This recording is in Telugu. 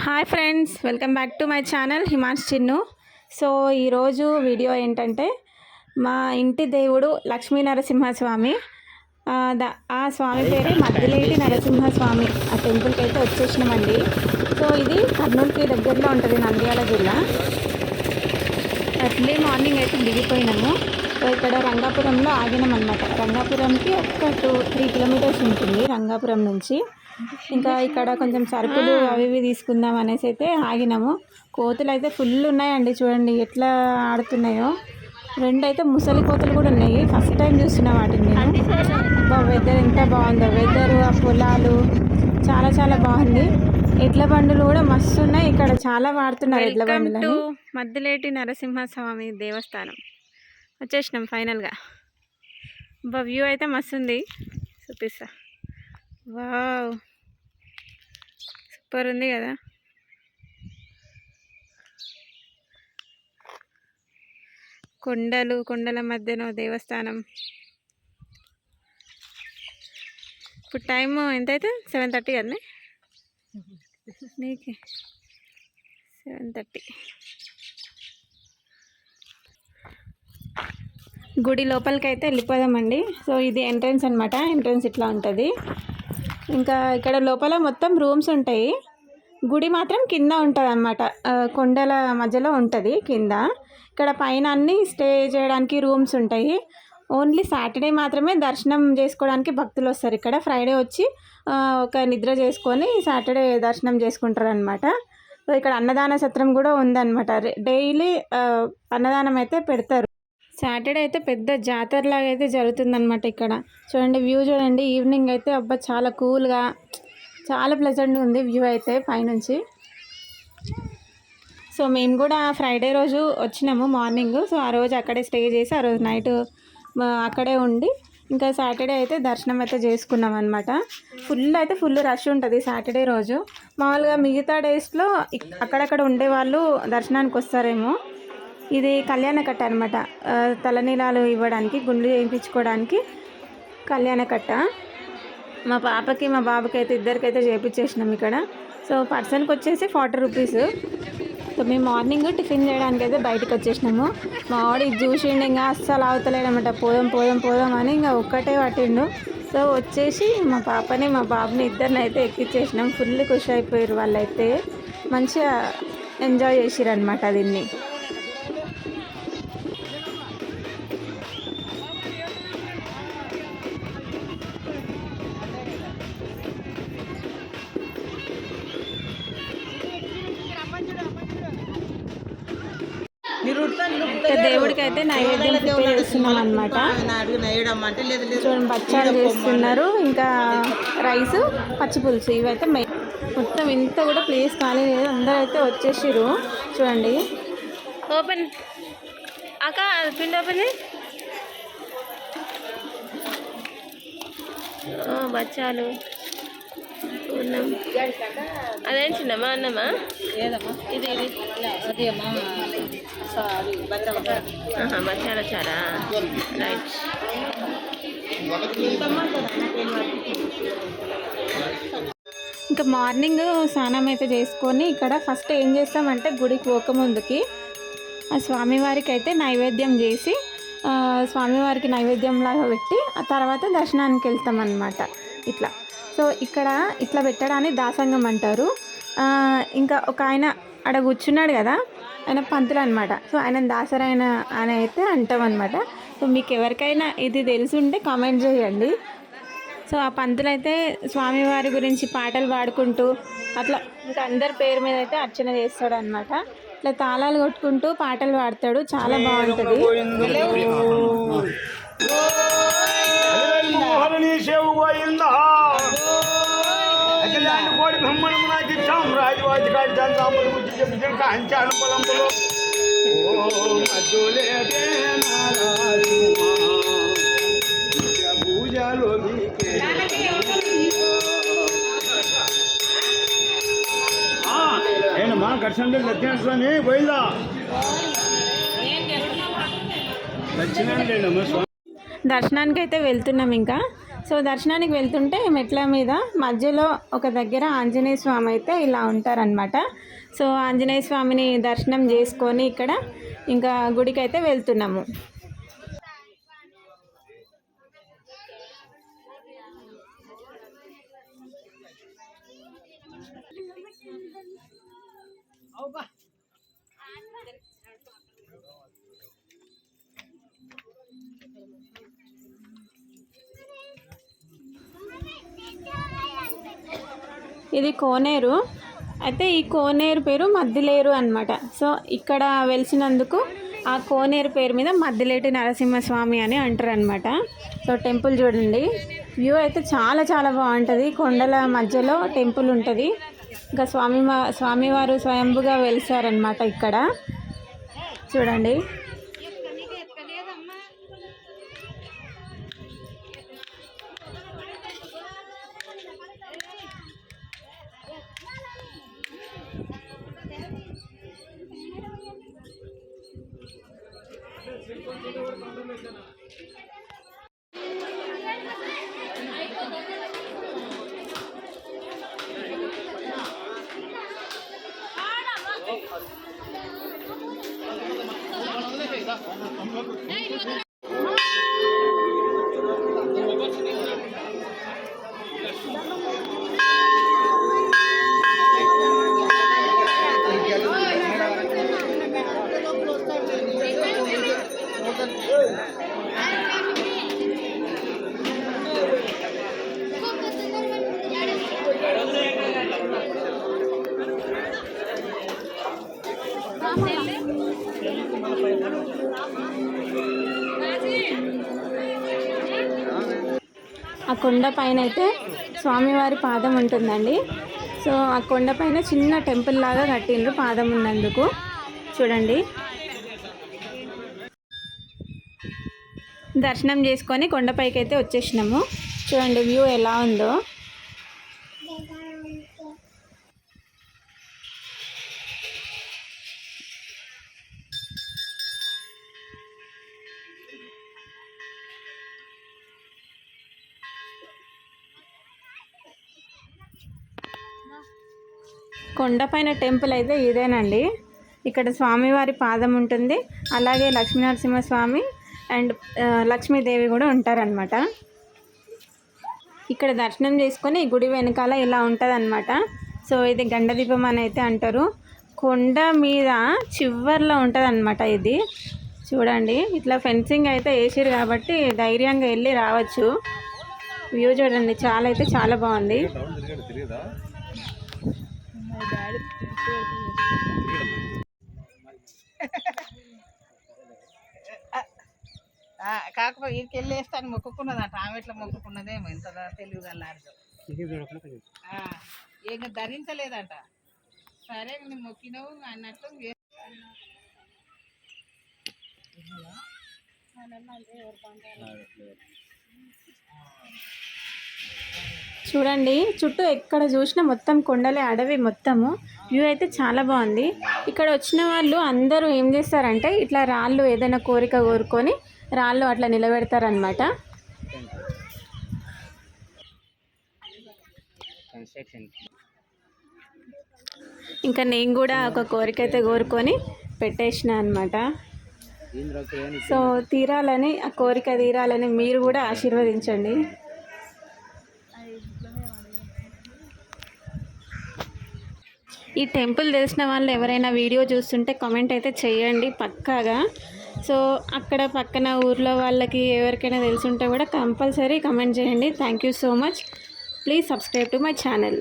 Hi friends welcome back to my channel Himans Chinnu. So ఈరోజు వీడియో ఏంటంటే మా ఇంటి దేవుడు లక్ష్మీ నరసింహస్వామి. ఆ, ఆ స్వామి పేరు మద్దిలేటి నరసింహస్వామి. ఆ టెంపుల్కి అయితే వచ్చేసినామండి. సో ఇది కర్నూలుకి దగ్గరలో ఉంటుంది నంద్యాల జిల్లా. ఎర్లీ మార్నింగ్ అయితే దిగిపోయినాము. సో ఇక్కడ రంగాపురంలో ఆగినాం అనమాట రంగాపురంకి ఒక టూ త్రీ కిలోమీటర్స్ ఉంటుంది రంగాపురం నుంచి. ఇంకా ఇక్కడ కొంచెం సరుకులు అవి ఇవి తీసుకుందాం అనేసి అయితే ఆగినాము. కోతులు అయితే ఫుల్ ఉన్నాయండి చూడండి ఎట్లా ఆడుతున్నాయో. రెండు అయితే ముసలి కోతులు కూడా ఉన్నాయి. ఫస్ట్ టైం చూస్తున్నా వాటిని నేను. వెదర్ ఎంత బాగుందో. వెదర్ ఆ పొలాలు చాలా చాలా బాగుంది. ఎడ్ల బండులు కూడా మస్తు ఉన్నాయి. ఇక్కడ చాలా వాడుతున్నారు ఎడ్ల బండులు మద్దిలేటి నరసింహస్వామి దేవస్థానం. వచ్చేసినాం ఫైనల్గా. బా వ్యూ అయితే మస్తు ఉంది చూపిస్తా. వావ్! సూపర్ ఉంది కదా? కొండలు కొండల మధ్యన దేవస్థానం. ఇప్పుడు టైం ఎంత అయితే సెవెన్ థర్టీ కదా నీకే సెవెన్ థర్టీ. గుడి లోపలికి అయితే వెళ్ళిపోదామండి. సో ఇది ఎంట్రన్స్ అనమాట ఎంట్రన్స్ ఇట్లా ఉంటుంది. ఇంకా ఇక్కడ లోపల మొత్తం రూమ్స్ ఉంటాయి. గుడి మాత్రం కింద ఉంటుంది అనమాట కొండల మధ్యలో ఉంటుంది కింద. ఇక్కడ పైన అన్ని స్టే చేయడానికి రూమ్స్ ఉంటాయి. ఓన్లీ సాటర్డే మాత్రమే దర్శనం చేసుకోవడానికి భక్తులు వస్తారు ఇక్కడ. ఫ్రైడే వచ్చి ఒక నిద్ర చేసుకొని సాటర్డే దర్శనం చేసుకుంటారు అనమాట సో ఇక్కడ అన్నదాన సత్రం కూడా ఉందన్నమాట. డైలీ అన్నదానం అయితే పెడతారు. సాటర్డే అయితే పెద్ద జాతరలాగా అయితే జరుగుతుందనమాట ఇక్కడ. చూడండి వ్యూ చూడండి. ఈవినింగ్ అయితే అబ్బా చాలా కూల్గా చాలా ప్లెజెంట్గా ఉంది వ్యూ అయితే పైనుంచి. సో మేము కూడా ఫ్రైడే రోజు వచ్చినాము మార్నింగ్. సో ఆ రోజు అక్కడే స్టే చేసి ఆ రోజు నైట్ అక్కడే ఉండి ఇంకా సాటర్డే అయితే దర్శనం అయితే చేసుకున్నాం అనమాట ఫుల్ అయితే ఫుల్ రష్ ఉంటుంది సాటర్డే రోజు. మామూలుగా మిగతా డేస్లో అక్కడక్కడ ఉండే వాళ్ళు దర్శనానికి వస్తారేమో. ఇది కళ్యాణ కట్ట అనమాట తలనీలాలు ఇవ్వడానికి గుండు చేయించుకోవడానికి కళ్యాణ కట్ట. మా పాపకి మా బాబుకి అయితే ఇద్దరికైతే చేయించేసినాం ఇక్కడ. సో పర్సన్కి వచ్చేసి ఫార్టీ రూపీస్. సో మేము మార్నింగ్ టిఫిన్ చేయడానికి అయితే బయటకు వచ్చేసినాము. మా వాడు ఇది చూసిండు ఇంకా అస్సలు అవుతలేడనమాట పోదాం పోదాం పోదాం అని ఇంకా ఒక్కటే పట్టిండు. సో వచ్చేసి మా పాపని మా బాబుని ఇద్దరిని అయితే ఎక్కించేసినాం ఫుల్ ఖుషి అయిపోయారు వాళ్ళైతే. మంచిగా ఎంజాయ్ చేసిరనమాట దీన్ని. దేవుడికి అయితే నైవేద్యం ప్రిపేర్ చేస్తున్నాం అనమాట చూడండి బచ్చాలు చేస్తున్నారు. ఇంకా రైస్ పచ్చి పులుసు ఇవైతే మెయిన్. మొత్తం ఇంత కూడా ప్లేస్ ఖాళీ లేదు. అందరూ అయితే వచ్చేసారు చూడండి. ఓపెన్. అక్క పిండి ఓపెన్ బచ్చాలు. ఉన్నాం. అదేం చిన్నమ్మా అన్నమా? ఇది ఇది ఆహా, బచ్చాల చారా రైట్ ఇంకా మార్నింగ్ స్నానం అయితే చేసుకొని ఇక్కడ ఫస్ట్ ఏం చేస్తామంటే గుడికి పోకముందుకి ఆ స్వామివారికి అయితే నైవేద్యం చేసి ఆ, స్వామివారికి నైవేద్యం లాగా పెట్టి ఆ తర్వాత దర్శనానికి వెళ్తాం అన్నమాట ఇట్లా. సో ఇక్కడ ఇట్లా పెట్టడాన్ని దాసంగం అంటారు. ఇంకా ఒక ఆయన ఆడ కూర్చున్నాడు కదా ఆయన పంతులు అనమాట సో ఆయన దాసరైన అని అయితే అంటాం అనమాట సో మీకు ఎవరికైనా ఇది తెలిసి ఉంటే కామెంట్ చేయండి. సో ఆ పంతులు అయితే స్వామివారి గురించి పాటలు పాడుకుంటూ అట్లా ఇంకా అందరి పేరు మీద అయితే అర్చన చేస్తాడు అనమాట ఇట్లా తాళాలు కొట్టుకుంటూ పాటలు పాడతాడు. చాలా బాగుంటుంది. మోహరణి అఖిలాంటి కోడి బ్రహ్మణము నాకు ఇచ్చాం రాజవాజి కాంచాను సాంబలు బుద్ధి చెప్పి కాంచాను పొలంపులో ఓ పూజలో ఘర్షణ లక్ష్మణ స్వామి పోయిందా? లేనమ్మా స్వామి. దర్శనానికి అయితే వెళ్తున్నాం ఇంకా. సో దర్శనానికి వెళ్తుంటే మెట్ల మీద మధ్యలో ఒక దగ్గర ఆంజనేయ స్వామి అయితే ఇలా ఉంటారనమాట సో ఆంజనేయ స్వామిని దర్శనం చేసుకొని ఇక్కడ ఇంకా గుడికి అయితే వెళ్తున్నాము ఇది కోనేరు. అయితే ఈ కోనేరు పేరు మద్దిలేరు అన్నమాట. సో ఇక్కడ వెలిసినందుకు ఆ కోనేరు పేరు మీద మద్దిలేటి నరసింహస్వామి అని అంటారు అనమాట సో టెంపుల్ చూడండి. వ్యూ అయితే చాలా చాలా బాగుంటుంది. కొండల మధ్యలో టెంపుల్ ఉంటుంది. ఇంకా స్వామి స్వామివారు స్వయంభుగా వెలిసారనమాట ఇక్కడ. చూడండి. 아이고 ఆ కొండ పైన అయితే స్వామివారి పాదం ఉంటుందండి. సో ఆ కొండ పైన చిన్న టెంపుల్ లాగా కట్టిండ్రు పాదం ఉన్నందుకు. చూడండి. దర్శనం చేసుకొని కొండపైకి అయితే వచ్చేసినాము. చూడండి వ్యూ ఎలా ఉందో. కొండపైన టెంపుల్ అయితే ఇదేనండి. ఇక్కడ స్వామివారి పాదం ఉంటుంది. అలాగే లక్ష్మీనరసింహస్వామి అండ్ లక్ష్మీదేవి కూడా ఉంటారనమాట ఇక్కడ దర్శనం చేసుకొని గుడి వెనకాల ఇలా ఉంటుంది సో ఇది గండదీపం అని అయితే అంటారు. కొండ మీద చివర్లో ఉంటుంది ఇది. చూడండి ఇట్లా ఫెన్సింగ్ అయితే వేసారు కాబట్టి ధైర్యంగా వెళ్ళి రావచ్చు. వ్యూ చూడండి చాలా అయితే చాలా బాగుంది. కాకపోతే వీరికి వెళ్ళేస్తాను మొక్కుకున్నదట. ఆమె ఎట్లా మొక్కుకున్నదేమో ఇంత తెలివి గల్లారు ఏం ధరించలేదంట. సరే నువ్వు మొక్కినవు అన్నట్లు వే- చూడండి చుట్టూ ఎక్కడ చూసినా మొత్తం కొండలే అడవి మొత్తము. వ్యూ అయితే చాలా బాగుంది. ఇక్కడ వచ్చిన వాళ్ళు అందరూ ఏం చేస్తారంటే ఇట్లా రాళ్ళు ఏదైనా కోరిక కోరుకొని రాళ్ళు అట్లా నిలబెడతారనమాట ఇంకా నేను కూడా ఒక కోరిక అయితే కోరుకొని పెట్టేసిన అనమాట సో తీరాలని ఆ కోరిక తీరాలని మీరు కూడా ఆశీర్వదించండి. ఈ టెంపుల్ తెలిసిన వాళ్ళు ఎవరైనా వీడియో చూస్తుంటే కామెంట్ అయితే చేయండి పక్కాగా. సో అక్కడ పక్కన ఊర్లో వాళ్ళకి ఎవరికైనా తెలుసుంటే కూడా కంపల్సరీ కమెంట్ చేయండి. Thank you so much please subscribe to my channel